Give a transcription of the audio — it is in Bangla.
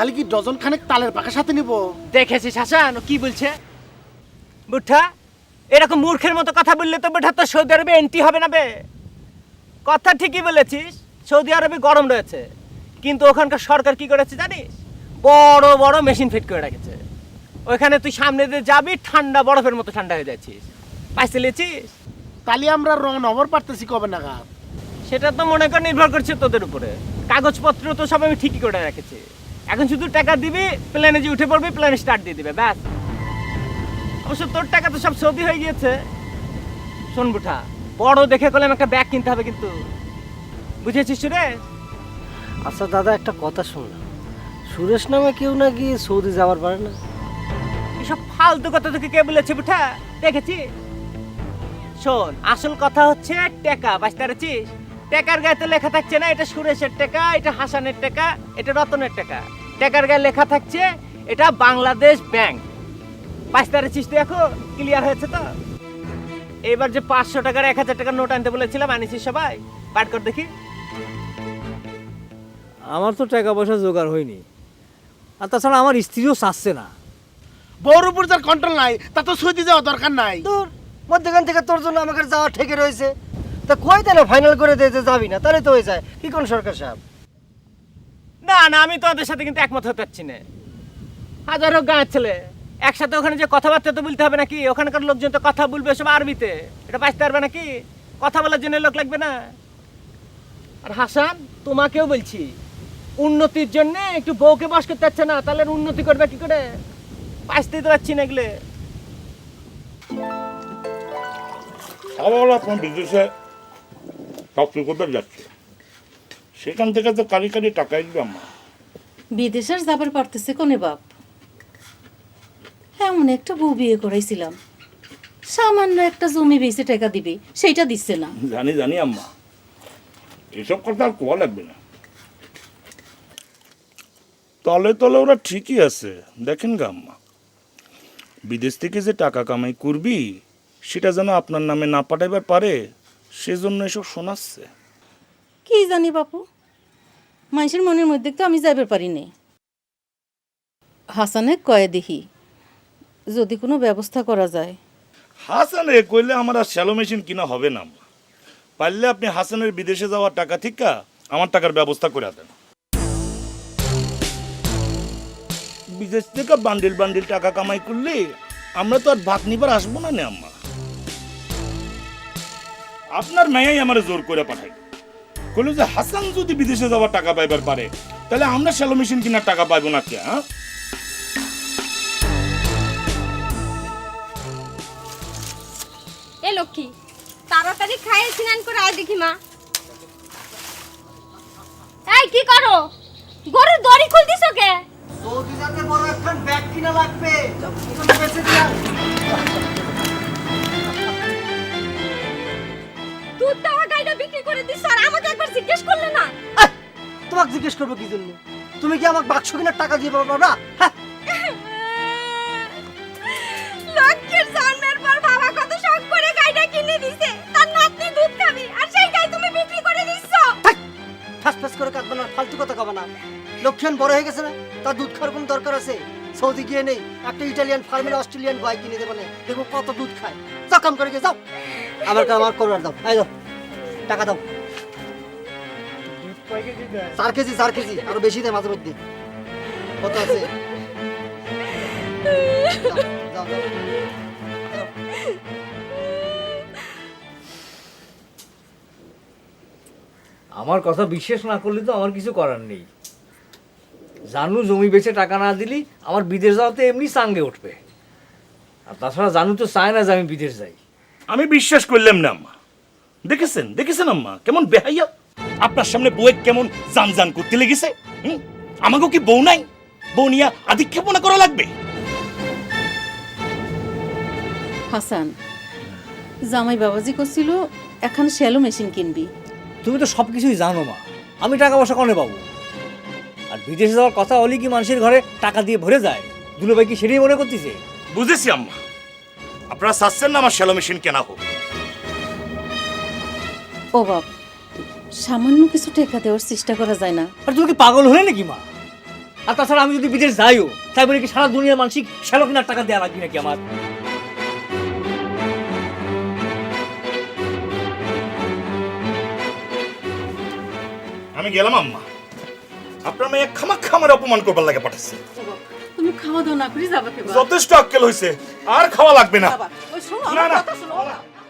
তাহলে কি ডজন খানেক তালের পাখা সাথে নিব? দেখেছি শাসান কি বলছে? বুঠা এরকম মূর্খের মতো কথা বললে তো বুঠা তো সৌদি আরবে এন্ট্রি হবে না বে। কথা ঠিকই বলেছিস সৌদি আরবে গরম রয়েছে। কিন্তু ওখানকার সরকার কি করেছে জানিস? বড় বড় মেশিন ফিট করে রেখেছে। ওইখানে তুই সামনে দিয়ে যাবি ঠান্ডা বরফের মতো ঠান্ডা হয়ে যাচ্ছিস। পাইছে লিয়েছিস তাহলে আমরা রং নবর পারতেছি কবে নাগাদ? সেটা তো মনে কর নির্ভর করছে তোদের উপরে। কাগজপত্র তো সব আমি ঠিকই করে রেখেছি। এখন শুধু টাকা দিবি প্লেনে যে উঠে পড়বি প্লেন স্টার্ট দিয়ে দিবে ব্যাস। অবশ্য তোর টাকা তো সব সৌদি হয়ে গিয়েছে। শোন বুঠা বড় দেখে করলাম একটা ব্যাগ কিনতে হবে কিন্তু। বুঝেছিস রে আচ্ছা দাদা একটা কথা শুনলাম সুরেশ নামে কেউ না গিয়ে সৌদি যাওয়ার পারে না? এসব ফালতু কথা তোকে কে বলেছে বুঠা? দেখেছি। শোন আসল কথা হচ্ছে টাকা বাঁচতে পারছিস? টাকার গায়ে তো লেখা থাকছে না এটা সুরেশের টাকা এটা হাসানের টাকা এটা রতনের টাকা। টাকার গায়ে লেখা থাকছে এটা বাংলাদেশ ব্যাংক। পারছিস তুই এখন ক্লিয়ার হয়েছে তো? এবার যে পাঁচশো টাকার এক হাজার টাকার নোট আনতে বলেছিলাম আনিছিস সবাই বার কর দেখি। আমার তো টাকা পয়সা জোগাড় হয়নি। আর তাছাড়া আমার স্ত্রীও চাচ্ছে না। বউর উপর যার কন্ট্রোল নাই তা তো সৌদি যাওয়া দরকার নাই। তোর মধ্যখান থেকে তোর জন্য আমাকে যাওয়া ঠেকে রয়েছে। তা কই তাহলে ফাইনাল করে দিয়ে যে যাবি না? তাহলে তো হয়ে যায়। কি কোন সরকার সাহেব? না না, আমি তোমাদের সাথে কিন্তু একমত হতে পারছি না। হাজার হোক গাঁয়ের ছেলে, একসাথে ওখানে যে কথাবার্তা তো বলতে হবে নাকি? ওখানকার লোকজন তো কথা বলবে সব আরবিতে। এটা বাঁচতে পারবে নাকি? কথা বলার জন্য লোক লাগবে না। আর হাসান, তোমাকেও বলছি, উন্নতির জন্য একটু বউকে বস করতে পারছে না, তাহলে উন্নতি করবে কি করে? বাঁচতেই তো পারছি না এগুলো। আবার আপনার করতে যাচ্ছে। সেখান থেকে তো কারি কারি টাকা দিবে আমার। বিদেশের যাবার পারতেছে কোনে বাপ? এমন একটা বউ বিয়ে করাইছিলাম। সামান্য একটা জমি বেচে টাকা দিবে সেইটা দিচ্ছে না। জানি জানি আম্মা। এসব কথা আর কোয়া লাগবে না। তলে তলে ওরা ঠিকই আছে। দেখেন গা আম্মা। বিদেশ থেকে যে টাকা কামাই করবি সেটা যেন আপনার নামে না পাঠাইবার পারে সেজন্য এসব শোনাচ্ছে। কি জানি বাপু? মানুষের মনের মধ্যে তো আমি যাইবার পারি নে হাসানে কয়ে দেখি, যদি কোনো ব্যবস্থা করা যায়। হাসানে কইলে আমার আর শ্যালো মেশিন কিনা হবে না। পারলে আপনি হাসানের বিদেশে যাওয়ার টাকা ঠিকা আমার টাকার ব্যবস্থা করে দেন। বিদেশ থেকে বান্ডিল বান্ডিল টাকা কামাই করলে আমরা তো আর ভাত নিবার আসব না নে, আম্মা। আপনার মেয়াই আমার জোর করে পাঠাই কইলো যে হাসান যদি বিদেশে যাওয়ার টাকা পাইবার পারে তাহলে আমরা শ্যালো মেশিন কিনার টাকা পাইবো না কে হ্যাঁ? এ লক্ষ্মী তাড়াতাড়ি খাইয়ে স্নান করে আয় দেখি মা। এই কি করো? গরুর দড়ি খুলতিস কে? সৌদি যাতে বড় একটা ব্যাগ কিনা লাগবে। বেঁচে দিলাম জিজ্ঞেস করব কি জন্য? তুমি কি আমাকে বাক্স কিনার টাকা দিয়ে পারব না হ্যাঁ। লক্ষ্মীর জন্মের পর বাবা কত শখ করে গাইটা কিনে দিছে। তার নাতনি দুধ খাবি আর সেই গাই তুমি বিক্রি করে দিচ্ছ। ফাস ফাস করে কাঁদবে না ফালতু কথা কবে না। লক্ষ্মণ বড় হয়ে গেছে না? তার দুধ খাওয়ার কোনো দরকার আছে? সৌদি গিয়ে নেই একটা ইটালিয়ান ফার্মের অস্ট্রেলিয়ান গাই কিনে দেবে না দেখো কত দুধ খায়। যাও কাম করে গিয়ে যাও। আমার আমার করবার দাও। এই দাও টাকা দাও। চার কেজি চার কেজি আরও বেশি দেয় মাঝে মধ্যে। কত আছে। আমার কথা বিশ্বাস না করলে তো আমার কিছু করার নেই। জানু জমি বেচে টাকা না দিলি আমার বিদেশ যাওয়াতে এমনি চাঙ্গে উঠবে। আর তাছাড়া জানু তো চায় না যে আমি বিদেশ যাই। আমি বিশ্বাস করলাম না আম্মা। দেখেছেন? দেখেছেন আম্মা? কেমন বেহাইয়া? আপনার সামনে বউয়ে কেমন জান জান করতে লেগেছে হুম? আমাকেও কি বউ নাই? বউ নিয়ে আধিক্ষেপনা করা লাগবে? হাসান জামাই বাবাজি করছিল এখন শ্যালো মেশিন কিনবি। তুমি তো সব কিছুই জানো মা। আমি টাকা পয়সা কনে পাবো? আর বিদেশে যাওয়ার কথা হলে কি মানুষের ঘরে টাকা দিয়ে ভরে যায়? দুলো ভাই কি সেটাই মনে করতেছে? বুঝেছি আম্মা। আপনারা চাচ্ছেন না আমার শ্যালো মেশিন কেনা হোক। ও বাপ সামান্য কিছু টাকা দেওয়ার চেষ্টা করা যায় না। আর তুমি কি পাগল হলে নাকি মা? আর তাছাড়া আমি যদি বিদেশ যাইও তাই বলে কি সারা দুনিয়ার মানসিক শ্যালো কিনার টাকা দেওয়া লাগবে নাকি আমার? আমি গেলাম আম্মা। আপনার মেয়ে খামাক খামার অপমান করবার লাগে পাঠাচ্ছে। তুমি খাওয়া দাওয়া না করে যাবে যথেষ্ট আক্কেল হয়েছে আর খাওয়া লাগবে না। না, না।